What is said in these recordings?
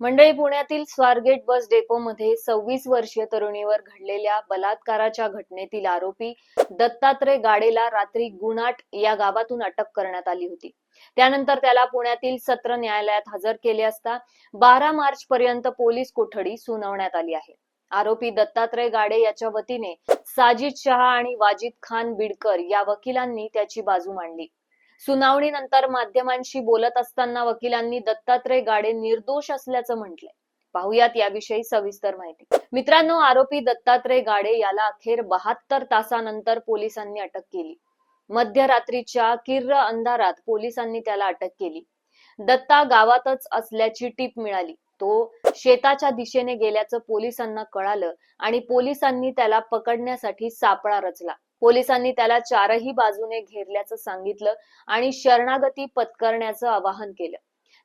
मंडळी पुण्यातील स्वारगेट बस डेपोमध्ये सव्वीस वर्षीय तरुणीवर घडलेल्या बलात्काराच्या घटनेतील आरोपी दत्तात्रय गाडेला रात्री गुणाट या गावातून अटक करण्यात आली होती. त्यानंतर त्याला पुण्यातील सत्र न्यायालयात हजर केले असता बारा मार्च पर्यंत पोलीस कोठडी सुनावण्यात आली आहे. आरोपी दत्तात्रय गाडे याच्या वतीने साजिद शहा आणि वाजिद खान बिडकर या वकिलांनी त्याची बाजू मांडली. सुनावणीनंतर माध्यमांशी बोलत असताना वकिलांनी दत्तात्रय गाडे निर्दोष असल्याचं म्हटलंय. पाहुयात याविषयी सविस्तर माहिती. मित्रांनो आरोपी दत्तात्रय गाडे याला अखेर बहात्तर तासानंतर पोलिसांनी अटक केली. मध्यरात्रीच्या किर्र अंधारात पोलिसांनी त्याला अटक केली. दत्ता गावातच असल्याची टीप मिळाली. तो शेताच्या दिशेने गेल्याचं पोलिसांना कळालं आणि पोलिसांनी त्याला पकडण्यासाठी सापळा रचला. पोलिसांनी त्याला चारही बाजूने घेरल्याचं सांगितलं आणि शरणागती पत्करण्याचं आवाहन केलं.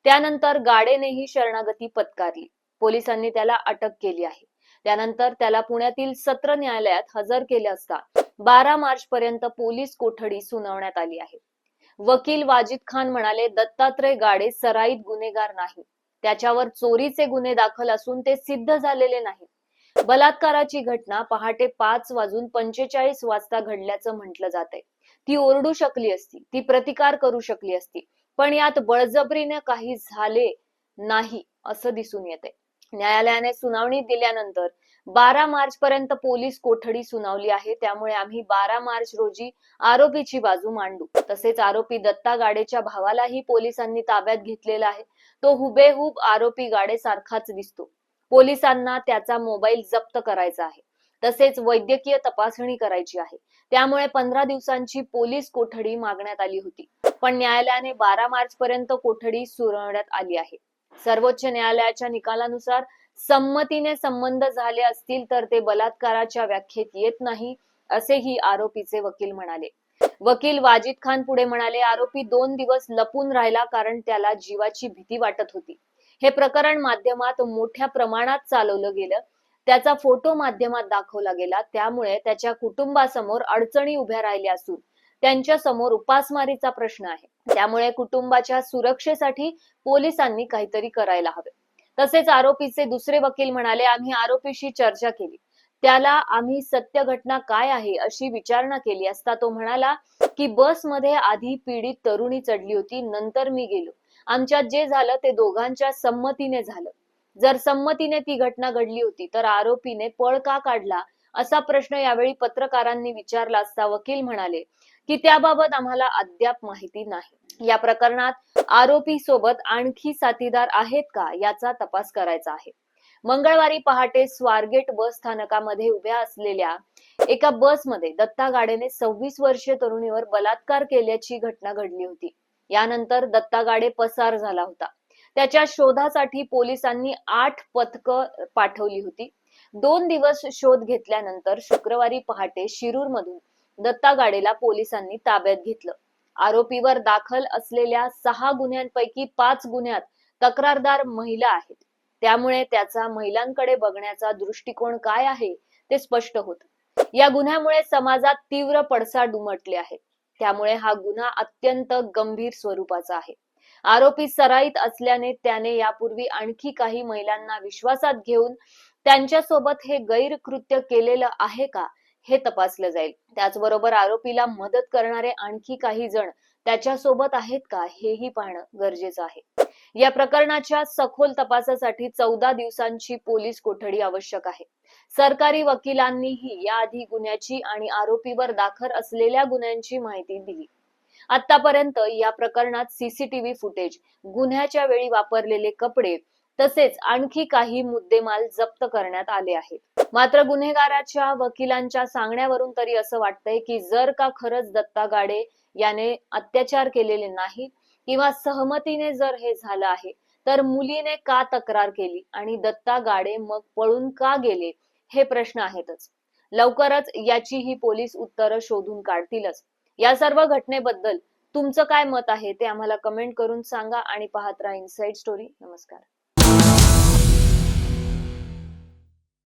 त्यानंतर गाडेनेही शरणागती पत्कारली. पोलिसांनी त्याला अटक केली आहे. त्यानंतर त्याला पुण्यातील सत्र न्यायालयात हजर केले असता बारा मार्च पर्यंत पोलीस कोठडी सुनावण्यात आली आहे. वकील वाजिद खान म्हणाले दत्तात्रय गाडे सराईत गुन्हेगार नाही. त्याच्यावर चोरीचे गुन्हे दाखल असून ते सिद्ध झालेले नाही. बलात्काराची घटना पहाटे पाच वाजून पंचेचाळीस वाजता घडल्याचं म्हटलं जात ती ओरडू शकली असती ती प्रतिकार करू शकली असती पण यात बळजबरीने काही झाले नाही असं दिसून येते न्यायालयाने सुनावणी दिल्यानंतर बारा मार्च पर्यंत पोलीस कोठडी सुनावली आहे त्यामुळे आम्ही बारा मार्च रोजी आरोपीची बाजू मांडू. तसेच आरोपी दत्ता गाडेच्या भावालाही पोलिसांनी ताब्यात घेतलेला आहे. तो हुबेहूब आरोपी गाडे सारखाच दिसतो. पोलिसांना त्याचा मोबाईल जप्त करायचा आहे. तसेच वैद्यकीय तपासणी करायची आहे. त्यामुळे पंधरा दिवसांची पोलीस कोठडी मागण्यात आली होती. पण न्यायालयाने बारा मार्च पर्यंत कोठडी सुरवण्यात आली आहे. सर्वोच्च न्यायालयाच्या निकालानुसार संमतीने संबंध झाले असतील तर ते बलात्काराच्या व्याख्येत येत नाही असेही आरोपीचे वकील म्हणाले. वकील वाजिद खान पुढे म्हणाले आरोपी दोन दिवस लपून राहिला कारण त्याला जीवाची भीती वाटत होती. हे प्रकरण माध्यमात मोठ्या प्रमाणात चालवलं गेलं. त्याचा फोटो माध्यमात दाखवला गेला. त्यामुळे त्याच्या कुटुंबासमोर अडचणी उभ्या राहिल्या असून त्यांच्यासमोर उपासमारीचा प्रश्न आहे. त्यामुळे कुटुंबाच्या सुरक्षेसाठी पोलिसांनी काहीतरी करायला हवे. तसेच आरोपीचे दुसरे वकील म्हणाले आम्ही आरोपीशी चर्चा केली. त्याला आम्ही सत्य घटना काय आहे अशी विचारणा केली असता तो म्हणाला की बसमध्ये आधी पीडित तरुणी चढली होती नंतर मी गेलो. आमच्यात जे झालं ते दोघांच्या संमतीने झालं. जर संमतीने ती घटना घडली होती तर आरोपीने पळ का काढला असा प्रश्न यावेळी पत्रकारांनी विचारला असता वकील म्हणाले की त्याबाबत आम्हाला अद्याप माहिती नाही. या प्रकरणात आरोपी सोबत आणखी साथीदार आहेत का याचा तपास करायचा आहे. मंगळवारी पहाटे स्वारगेट बस स्थानकामध्ये उभ्या असलेल्या एका बसमध्ये दत्ता गाडेने सव्वीस वर्षीय तरुणीवर बलात्कार केल्याची घटना घडली होती. यानंतर दत्ता गाडे पसार झाला होता. त्याच्या शोधासाठी पोलिसांनी आठ पथक पाठवली होती. दोन दिवस शोध घेतल्यानंतर शुक्रवारी पहाटे शिरूर मधून दत्ता गाडेला पोलिसांनी ताब्यात घेतलं. आरोपीवर दाखल असलेल्या सहा गुन्ह्यांपैकी पाच गुन्ह्यात तक्रारदार महिला आहेत. त्यामुळे त्याचा महिलांकडे बघण्याचा दृष्टिकोन काय आहे ते स्पष्ट होत. या गुन्ह्यामुळे समाजात तीव्र पडसाद उमटले आहेत त्यामुळे हा गुन्हा अत्यंत गंभीर स्वरूपाचा आहे. आरोपी सराईत असल्याने त्याने यापूर्वी आणखी काही महिलांना विश्वासात घेऊन त्यांच्यासोबत हे गैरकृत्य केलेलं आहे का हे तपासलं जाईल. त्याचबरोबर आरोपीला मदत करणारे आणखी काही जण त्याच्यासोबत आहेत का हेही पाहणं गरजेचं आहे. या प्रकरणाच्या सखोल तपासासाठी चौदा दिवसांची पोलीस कोठडी आवश्यक आहे. सरकारी वकिलांनीही याआधी गुन्ह्याची आणि आरोपीवर दाखल असलेल्या गुन्ह्यांची माहिती दिली. आतापर्यंत या प्रकरणात सीसीटीव्ही फुटेज गुन्ह्याच्या वेळी वापरलेले कपडे तसेच आणखी काही मुद्देमाल जप्त करण्यात आले आहेत. मात्र गुन्हेगाराच्या वकिलांच्या सांगण्यावरून तरी असं वाटतंय की जर का खरंच दत्ता गाडे याने अत्याचार केलेले नाही किंवा सहमतीने जर हे झालं आहे तर मुलीने का तक्रार केली आणि दत्ता गाडे मग पळून का गेले हे प्रश्न आहेतच. लवकरच याची ही पोलीस उत्तरं शोधून काढतीलच. या सर्व घटनेबद्दल तुमचं काय मत आहे ते आम्हाला कमेंट करून सांगा आणि पाहत राहा इनसाइड स्टोरी नमस्कार.